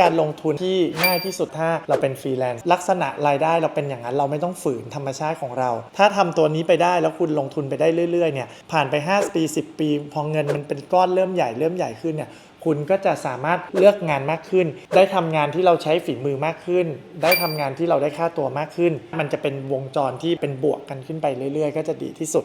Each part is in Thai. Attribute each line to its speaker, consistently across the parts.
Speaker 1: การลงทุนที่ง่ายที่สุดถ้าเราเป็นฟรีแลนซ์ลักษณะรายได้เราเป็นอย่างนั้นเราไม่ต้องฝืนธรรมชาติของเรา ถ้าทำตัวนี้ไปได้แล้วคุณลงทุนไปได้เรื่อยๆเนี่ยผ่านไป 5 ปี 10 ปี พอเงินมันเป็นก้อนเริ่มใหญ่เริ่มใหญ่ขึ้นเนี่ยคุณก็จะสามารถเลือกงานมากขึ้น ได้ทำงานที่เราใช้ฝีมือมากขึ้น ได้ทำงานที่เราได้ค่าตัวมากขึ้น มันจะเป็นวงจรที่เป็นบวกกันขึ้นไปเรื่อยๆ ก็จะดีที่สุด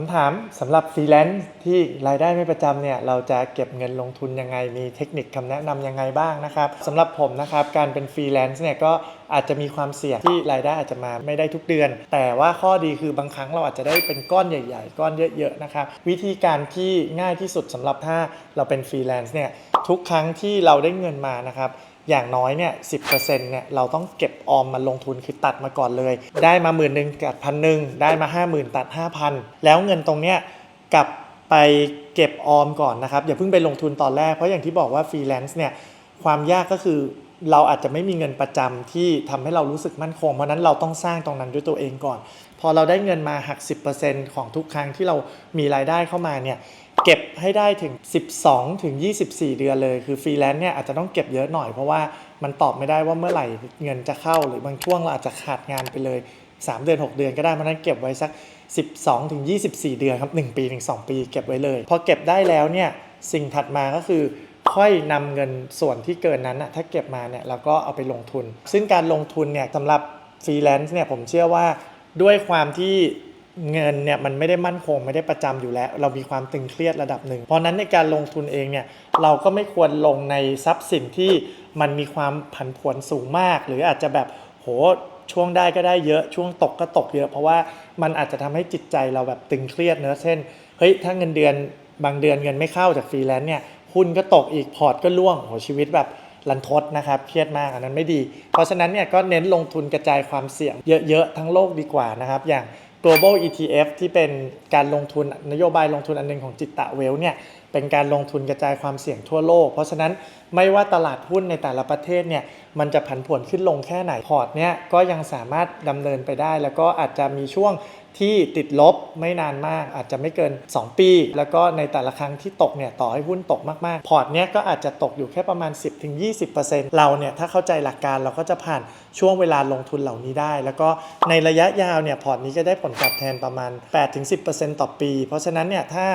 Speaker 1: คำถามสำหรับฟรีแลนซ์ที่รายได้ไม่ประจำเนี่ยเราจะเก็บเงินลงทุนยังไง มีเทคนิคคำแนะนำยังไงบ้างนะครับสำหรับผมนะครับการเป็นฟรีแลนซ์เนี่ยก็อาจจะมีความเสี่ยงที่รายได้อาจจะมาไม่ได้ทุกเดือน แต่ว่าข้อดีคือบางครั้งเราอาจจะได้เป็นก้อนใหญ่ ๆ ก้อนเยอะๆนะครับวิธีการที่ง่ายที่สุดสำหรับถ้าเราเป็นฟรีแลนซ์เนี่ยทุกครั้งที่เราได้เงินมานะครับ อย่างน้อยเนี่ยสิเนี่ยเราต้องเก็บออมมาลงทุนคือตัดมาก่อนเลย ได้มาหมื่นหนึ่งตัดพันหนึ่งได้มา 5 0,000 ตัด 5,000 แล้วเงินตรงเนี้ยกลับไปเก็บออมก่อนนะครับ อย่าเพิ่งไปลงทุนตอนแรก เพราะอย่างที่บอกว่าฟรีแลนซ์เนี่ยความยากก็คือเราอาจจะไม่มีเงินประจำที่ทำให้เรารู้สึกมั่นคง เพราะนั้นเราต้องสร้างตรงนั้นด้วยตัวเองก่อน พอเราได้เงินมาหัก 10%ของทุกครั้งที่เรามีรายได้เข้ามาเนี่ย เก็บให้ได้ถึง 12 ถึง 24 เดือนเลย คือฟรีแลนซ์เนี่ยอาจจะต้องเก็บเยอะหน่อยเพราะว่ามันตอบไม่ได้ว่าเมื่อไหร่เงินจะเข้า หรือบางช่วงเราอาจจะขาดงานไปเลย 3 เดือน 6 เดือนก็ได้เพราะนั้นเก็บไว้สัก 12 ถึง 24 เดือนครับ 1 ปีถึง2ปีเก็บไว้เลย พอเก็บได้แล้วเนี่ยสิ่งถัดมาก็คือค่อยนำเงินส่วนที่เกินนั้นนะถ้าเก็บมาเนี่ยเราก็เอาไปลงทุน ซึ่งการลงทุนเนี่ยสำหรับฟรีแลนซ์เนี่ยผมเชื่อว่าด้วยความที่ เงินเนี่ยมันไม่ได้มั่นคงไม่ได้ประจำอยู่แล้ว เรามีความตึงเครียดระดับหนึ่ง เพราะนั้นในการลงทุนเองเนี่ยเราก็ไม่ควรลงในทรัพย์สินที่มันมีความผันผวนสูงมาก หรืออาจจะแบบโหช่วงได้ก็ได้เยอะช่วงตกก็ตกเยอะ เพราะว่ามันอาจจะทำให้จิตใจเราแบบตึงเครียดเนอะเช่นเฮ้ยถ้าเงินเดือนบางเดือนเงินไม่เข้าจากฟรีแลนซ์เนี่ยหุ้นก็ตกอีกพอร์ตก็ร่วงโหชีวิตแบบรันทดนะครับเครียดมากอันนั้นไม่ดี เพราะฉะนั้นเนี่ยก็เน้นลงทุนกระจายความเสี่ยงเยอะๆทั้งโลกดีกว่านะครับอย่าง global ETF ที่เป็นการลงทุนนโยบายลงทุนอันหนึงของจิตตะเวลเนี่ยเป็นการลงทุนกระจายความเสี่ยงทั่วโลก เพราะฉะนั้นไม่ว่าตลาดหุ้นในแต่ละประเทศเนี่ยมันจะผันผวนขึ้นลงแค่ไหนพอร์ตเนี่ยก็ยังสามารถดำเนินไปได้ แล้วก็อาจจะมีช่วงที่ติดลบไม่นานมาก อาจจะไม่เกิน 2 ปี แล้วก็ในแต่ละครั้งที่ตกเนี่ยต่อให้หุ้นตกมากๆ พอร์ตเนี้ยก็อาจจะตกอยู่แค่ประมาณ 10-20%เราเนี่ยถ้าเข้าใจหลักการเราก็จะผ่านช่วงเวลาลงทุนเหล่านี้ได้ แล้วก็ในระยะยาวเนี่ยพอร์ตนี้จะได้ผลตอบแทนประมาณ 8-10%ต่อปี เพราะฉะนั้นเนี่ยถ้า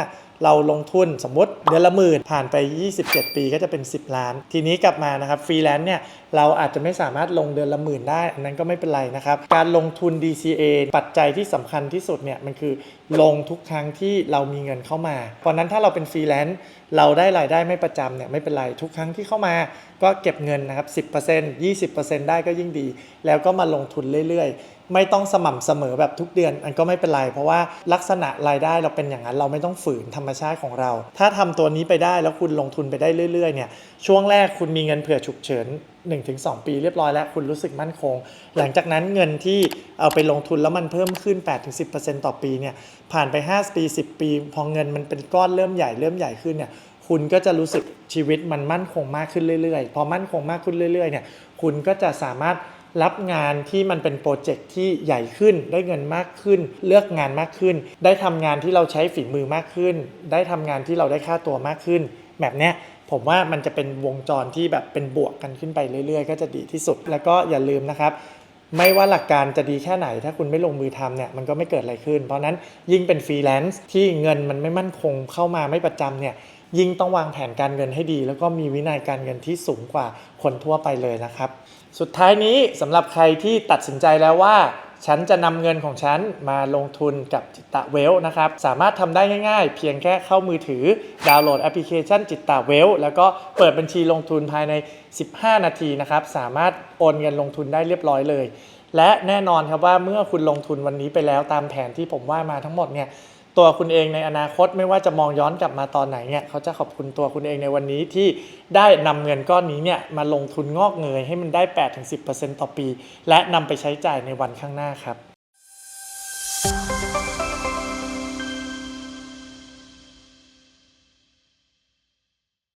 Speaker 1: เราลงทุนสมมติเดือนละหมื่นผ่านไป 27 ปีก็จะเป็น 10 ล้าน ทีนี้กลับมานะครับฟรีแลนซ์เนี่ยเราอาจจะไม่สามารถลงเดือนละหมื่นได้อันนั้นก็ไม่เป็นไรนะครับ การลงทุน DCA ปัจจัยที่สำคัญที่สุดเนี่ยมันคือลงทุกครั้งที่เรามีเงินเข้ามา เพราะนั้นถ้าเราเป็นฟรีแลนซ์เราได้รายได้ไม่ประจำเนี่ยไม่เป็นไรทุกครั้งที่เข้ามาก็เก็บเงินนะครับ10% 20%ได้ก็ยิ่งดี แล้วก็มาลงทุนเรื่อยๆไม่ต้องสม่ำเสมอแบบทุกเดือนอันก็ไม่เป็นไร เพราะว่าลักษณะรายได้เราเป็นอย่างนั้นเราไม่ต้องฝืนธรรมชาติของเรา ถ้าทำตัวนี้ไปได้แล้วคุณลงทุนไปได้เรื่อยๆเนี่ยช่วงแรกคุณมีเงินเผื่อฉุกเฉิน 1-2 ปีเรียบร้อยแล้วคุณรู้สึกมั่นคง หลังจากนั้นเงินที่เอาไปลงทุนแล้วมันเพิ่มขึ้น 8-10%ต่อปีเนี่ยผ่านไป 5 ปี 10 ปี พอเงินมันเป็นก้อนเริ่มใหญ่เริ่มใหญ่ขึ้นเนี่ยคุณก็จะรู้สึกชีวิตมันมั่นคงมากขึ้นเรื่อยๆ พอมั่นคงมากขึ้นเรื่อยๆเนี่ยคุณก็จะสามารถ รับงานที่มันเป็นโปรเจกต์ที่ใหญ่ขึ้น ได้เงินมากขึ้น เลือกงานมากขึ้น ได้ทำงานที่เราใช้ฝีมือมากขึ้น ได้ทำงานที่เราได้ค่าตัวมากขึ้น แบบเนี้ยผมว่ามันจะเป็นวงจรที่แบบเป็นบวกกันขึ้นไปเรื่อย ๆ ก็จะดีที่สุด แล้วก็อย่าลืมนะครับไม่ว่าหลักการจะดีแค่ไหนถ้าคุณไม่ลงมือทำเนี่ยมันก็ไม่เกิดอะไรขึ้น เพราะนั้นยิ่งเป็นฟรีแลนซ์ที่เงินมันไม่มั่นคงเข้ามาไม่ประจำเนี่ย ยิ่งต้องวางแผนการเงินให้ดี แล้วก็มีวินัยการเงินที่สูงกว่าคนทั่วไปเลยนะครับ สุดท้ายนี้สำหรับใครที่ตัดสินใจแล้วว่าฉันจะนำเงินของฉันมาลงทุนกับจิตตะเวลนะครับ สามารถทำได้ง่ายๆ เพียงแค่เข้ามือถือ ดาวน์โหลดแอปพลิเคชันจิตตะเวล แล้วก็เปิดบัญชีลงทุนภายใน 15 นาทีนะครับ สามารถโอนเงินลงทุนได้เรียบร้อยเลย และแน่นอนครับว่าเมื่อคุณลงทุนวันนี้ไปแล้วตามแผนที่ผมว่ามาทั้งหมดเนี่ย ตัวคุณเองในอนาคตไม่ว่าจะมองย้อนกลับมาตอนไหนเนี่ยเขาจะขอบคุณตัวคุณเองในวันนี้ที่ได้นำเงินก้อนนี้เนี่ยมาลงทุนงอกเงยให้มันได้ 8-10%ต่อปี และนำไปใช้จ่ายในวันข้างหน้าครับ